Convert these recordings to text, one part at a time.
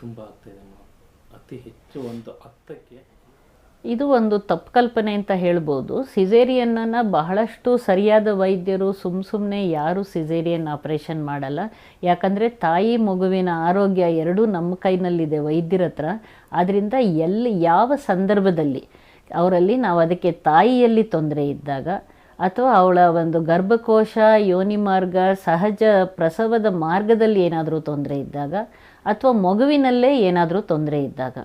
ತುಂಬ ಅತಿ ಹೆಚ್ಚು ಒಂದು ಇದು ಒಂದು ತಪ್ಪು ಕಲ್ಪನೆ ಅಂತ ಹೇಳ್ಬೋದು. ಸಿಜೇರಿಯನ್ನ ಬಹಳಷ್ಟು ಸರಿಯಾದ ವೈದ್ಯರು ಸುಮ್ಮ ಸುಮ್ಮನೆ ಯಾರೂ ಸಿಸೇರಿಯನ್ ಆಪರೇಷನ್ ಮಾಡಲ್ಲ. ಯಾಕಂದರೆ ತಾಯಿ ಮಗುವಿನ ಆರೋಗ್ಯ ಎರಡೂ ನಮ್ಮ ಕೈನಲ್ಲಿದೆ ವೈದ್ಯರ ಹತ್ರ. ಆದ್ದರಿಂದ ಎಲ್ಲಿ ಯಾವ ಸಂದರ್ಭದಲ್ಲಿ ಅವರಲ್ಲಿ ನಾವು ಅದಕ್ಕೆ ತಾಯಿಯಲ್ಲಿ ತೊಂದರೆ ಇದ್ದಾಗ ಅಥವಾ ಅವಳ ಒಂದು ಗರ್ಭಕೋಶ, ಯೋನಿ ಮಾರ್ಗ, ಸಹಜ ಪ್ರಸವದ ಮಾರ್ಗದಲ್ಲಿ ಏನಾದರೂ ತೊಂದರೆ ಇದ್ದಾಗ ಅಥವಾ ಮಗುವಿನಲ್ಲೇ ಏನಾದರೂ ತೊಂದರೆ ಇದ್ದಾಗ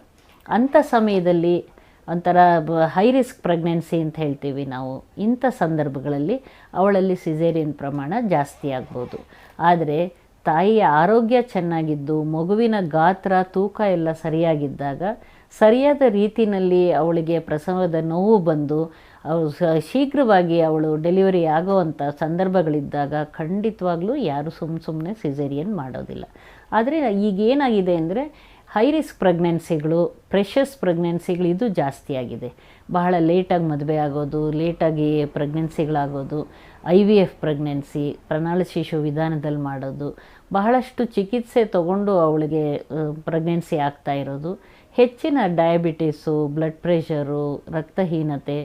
ಅಂಥ ಸಮಯದಲ್ಲಿ ಒಂಥರ ಹೈ ರಿಸ್ಕ್ ಪ್ರೆಗ್ನೆನ್ಸಿ ಅಂತ ಹೇಳ್ತೀವಿ ನಾವು. ಇಂಥ ಸಂದರ್ಭಗಳಲ್ಲಿ ಅವಳಲ್ಲಿ ಸಿಜೇರಿಯನ್ ಪ್ರಮಾಣ ಜಾಸ್ತಿ ಆಗ್ಬೋದು. ಆದರೆ ತಾಯಿಯ ಆರೋಗ್ಯ ಚೆನ್ನಾಗಿದ್ದು, ಮಗುವಿನ ಗಾತ್ರ, ತೂಕ ಎಲ್ಲ ಸರಿಯಾಗಿದ್ದಾಗ, ಸರಿಯಾದ ರೀತಿಯಲ್ಲಿ ಅವಳಿಗೆ ಪ್ರಸವದ ನೋವು ಬಂದು ಅವಳು ಶೀಘ್ರವಾಗಿ ಅವಳು ಡೆಲಿವರಿ ಆಗೋವಂಥ ಸಂದರ್ಭಗಳಿದ್ದಾಗ ಖಂಡಿತವಾಗ್ಲೂ ಯಾರು ಸುಮ್ಮ ಸುಮ್ಮನೆ ಸಿಜೇರಿಯನ್ ಮಾಡೋದಿಲ್ಲ. ಆದರೆ ಈಗ ಏನಾಗಿದೆ ಅಂದರೆ ಹೈ ರಿಸ್ಕ್ ಪ್ರೆಗ್ನೆನ್ಸಿಗಳು ಪ್ರೆಷಸ್ ಪ್ರೆಗ್ನೆನ್ಸಿಗಳು ಇದು ಜಾಸ್ತಿ ಆಗಿದೆ ಬಹಳ ಲೇಟಾಗಿ ಮದುವೆ ಆಗೋದು, ಲೇಟಾಗಿ ಪ್ರೆಗ್ನೆನ್ಸಿಗಳಾಗೋದು, ಐ ವಿ ಎಫ್ ಪ್ರೆಗ್ನೆನ್ಸಿ, ಪ್ರಣಾಳ ಶಿಶು ವಿಧಾನದಲ್ಲಿ ಮಾಡೋದು, ಬಹಳಷ್ಟು ಚಿಕಿತ್ಸೆ ತಗೊಂಡು ಅವಳಿಗೆ ಪ್ರೆಗ್ನೆನ್ಸಿ ಆಗ್ತಾ ಇರೋದು. ಹೆಚ್ಚಿನ ಡಯಾಬಿಟೀಸು, ಬ್ಲಡ್ ಪ್ರೆಷರು, ರಕ್ತಹೀನತೆ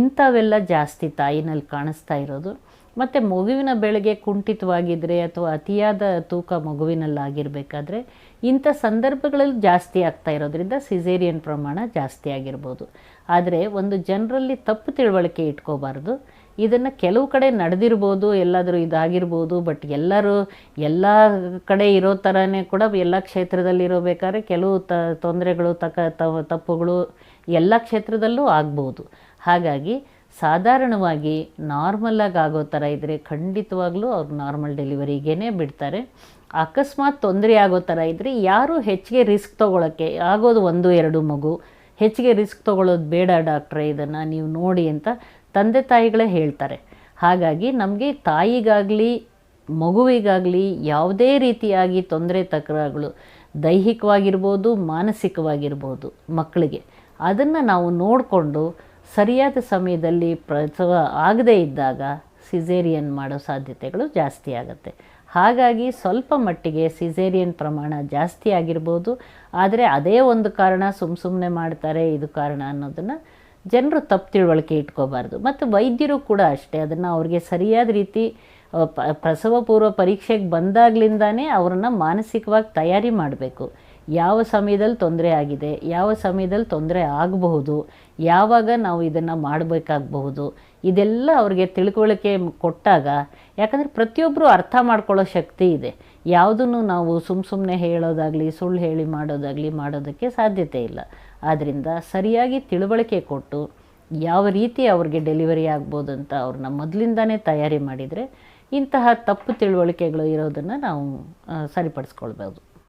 ಇಂಥವೆಲ್ಲ ಜಾಸ್ತಿ ತಾಯಿನಲ್ಲಿ ಕಾಣಿಸ್ತಾ ಇರೋದು. ಮತ್ತು ಮಗುವಿನ ಬೆಳಗ್ಗೆ ಕುಂಠಿತವಾಗಿದ್ದರೆ ಅಥವಾ ಅತಿಯಾದ ತೂಕ ಮಗುವಿನಲ್ಲಾಗಿರಬೇಕಾದ್ರೆ ಇಂಥ ಸಂದರ್ಭಗಳಲ್ಲಿ ಜಾಸ್ತಿ ಆಗ್ತಾ ಇರೋದ್ರಿಂದ ಸಿಸೇರಿಯನ್ ಪ್ರಮಾಣ ಜಾಸ್ತಿ ಆಗಿರ್ಬೋದು. ಆದರೆ ಒಂದು ಜನರಲ್ಲಿ ತಪ್ಪು ತಿಳುವಳಿಕೆ ಇಟ್ಕೋಬಾರ್ದು. ಇದನ್ನು ಕೆಲವು ಕಡೆ ನಡೆದಿರ್ಬೋದು, ಎಲ್ಲಾದರೂ ಇದಾಗಿರ್ಬೋದು ಬಟ್ ಎಲ್ಲರೂ ಎಲ್ಲ ಕಡೆ ಇರೋ ಥರನೇ ಕೂಡ ಎಲ್ಲ ಕ್ಷೇತ್ರದಲ್ಲಿರೋಬೇಕಾದ್ರೆ ಕೆಲವು ತ, ತೊಂದರೆಗಳು, ತಕ ತಪ್ಪುಗಳು ಎಲ್ಲ ಕ್ಷೇತ್ರದಲ್ಲೂ ಆಗ್ಬೋದು. ಹಾಗಾಗಿ ಸಾಧಾರಣವಾಗಿ ನಾರ್ಮಲಾಗಿ ಆಗೋ ಥರ ಇದ್ದರೆ ಖಂಡಿತವಾಗ್ಲೂ ಅವ್ರು ನಾರ್ಮಲ್ ಡೆಲಿವರಿಗೇ ಬಿಡ್ತಾರೆ. ಅಕಸ್ಮಾತ್ ತೊಂದರೆ ಆಗೋ ಥರ ಇದ್ದರೆ ಯಾರೂ ಹೆಚ್ಚಿಗೆ ರಿಸ್ಕ್ ತೊಗೊಳಕ್ಕೆ ಆಗೋದು ಒಂದು, ಎರಡು ಮಗು. ಹೆಚ್ಚಿಗೆ ರಿಸ್ಕ್ ತೊಗೊಳ್ಳೋದು ಬೇಡ ಡಾಕ್ಟ್ರೇ ಇದನ್ನು ನೀವು ನೋಡಿ ಅಂತ ತಂದೆ ತಾಯಿಗಳೇ ಹೇಳ್ತಾರೆ. ಹಾಗಾಗಿ ನಮಗೆ ತಾಯಿಗಾಗಲಿ, ಮಗುವಿಗಾಗಲಿ ಯಾವುದೇ ರೀತಿಯಾಗಿ ತೊಂದರೆ ತಕರಾರುಗಳು ದೈಹಿಕವಾಗಿರ್ಬೋದು, ಮಾನಸಿಕವಾಗಿರ್ಬೋದು ಮಕ್ಕಳಿಗೆ. ಅದನ್ನು ನಾವು ನೋಡಿಕೊಂಡು ಸರಿಯಾದ ಸಮಯದಲ್ಲಿ ಪ್ರಸವ ಆಗದೇ ಇದ್ದಾಗ ಸಿಸೇರಿಯನ್ ಮಾಡೋ ಸಾಧ್ಯತೆಗಳು ಜಾಸ್ತಿ ಆಗುತ್ತೆ. ಹಾಗಾಗಿ ಸ್ವಲ್ಪ ಮಟ್ಟಿಗೆ ಸಿಸೇರಿಯನ್ ಪ್ರಮಾಣ ಜಾಸ್ತಿ ಆಗಿರ್ಬೋದು. ಆದರೆ ಅದೇ ಒಂದು ಕಾರಣ ಸುಮ್ಮ ಸುಮ್ಮನೆ ಮಾಡ್ತಾರೆ, ಇದು ಕಾರಣ ಅನ್ನೋದನ್ನು ಜನರು ತಪ್ಪು ತಿಳುವಳಿಕೆ ಇಟ್ಕೋಬಾರ್ದು. ಮತ್ತು ವೈದ್ಯರು ಕೂಡ ಅಷ್ಟೇ, ಅದನ್ನು ಅವ್ರಿಗೆ ಸರಿಯಾದ ರೀತಿ ಪ್ರಸವ ಪೂರ್ವ ಪರೀಕ್ಷೆಗೆ ಬಂದಾಗ್ಲಿಂದಾನೇ ಅವ್ರನ್ನ ಮಾನಸಿಕವಾಗಿ ತಯಾರಿ ಮಾಡಬೇಕು. ಯಾವ ಸಮಯದಲ್ಲಿ ತೊಂದರೆ ಆಗಿದೆ, ಯಾವ ಸಮಯದಲ್ಲಿ ತೊಂದರೆ ಆಗಬಹುದು, ಯಾವಾಗ ನಾವು ಇದನ್ನು ಮಾಡಬೇಕಾಗಬಹುದು, ಇದೆಲ್ಲ ಅವ್ರಿಗೆ ತಿಳ್ಕೊಳ್ಳಿಕ್ಕೆ ಕೊಟ್ಟಾಗ, ಯಾಕಂದರೆ ಪ್ರತಿಯೊಬ್ಬರು ಅರ್ಥ ಮಾಡ್ಕೊಳ್ಳೋ ಶಕ್ತಿ ಇದೆ. ಯಾವುದನ್ನು ನಾವು ಸುಮ್ಮ ಸುಮ್ಮನೆ ಹೇಳೋದಾಗಲಿ, ಸುಳ್ಳು ಹೇಳಿ ಮಾಡೋದಾಗಲಿ ಮಾಡೋದಕ್ಕೆ ಸಾಧ್ಯತೆ ಇಲ್ಲ. ಆದ್ದರಿಂದ ಸರಿಯಾಗಿ ತಿಳುವಳಿಕೆ ಕೊಟ್ಟು, ಯಾವ ರೀತಿ ಅವ್ರಿಗೆ ಡೆಲಿವರಿ ಆಗ್ಬೋದು ಅಂತ ಅವ್ರನ್ನ ಮೊದಲಿಂದನೇ ತಯಾರಿ ಮಾಡಿದರೆ, ಇಂತಹ ತಪ್ಪು ತಿಳುವಳಿಕೆಗಳು ಇರೋದನ್ನು ನಾವು ಸರಿಪಡಿಸ್ಕೊಳ್ಬೋದು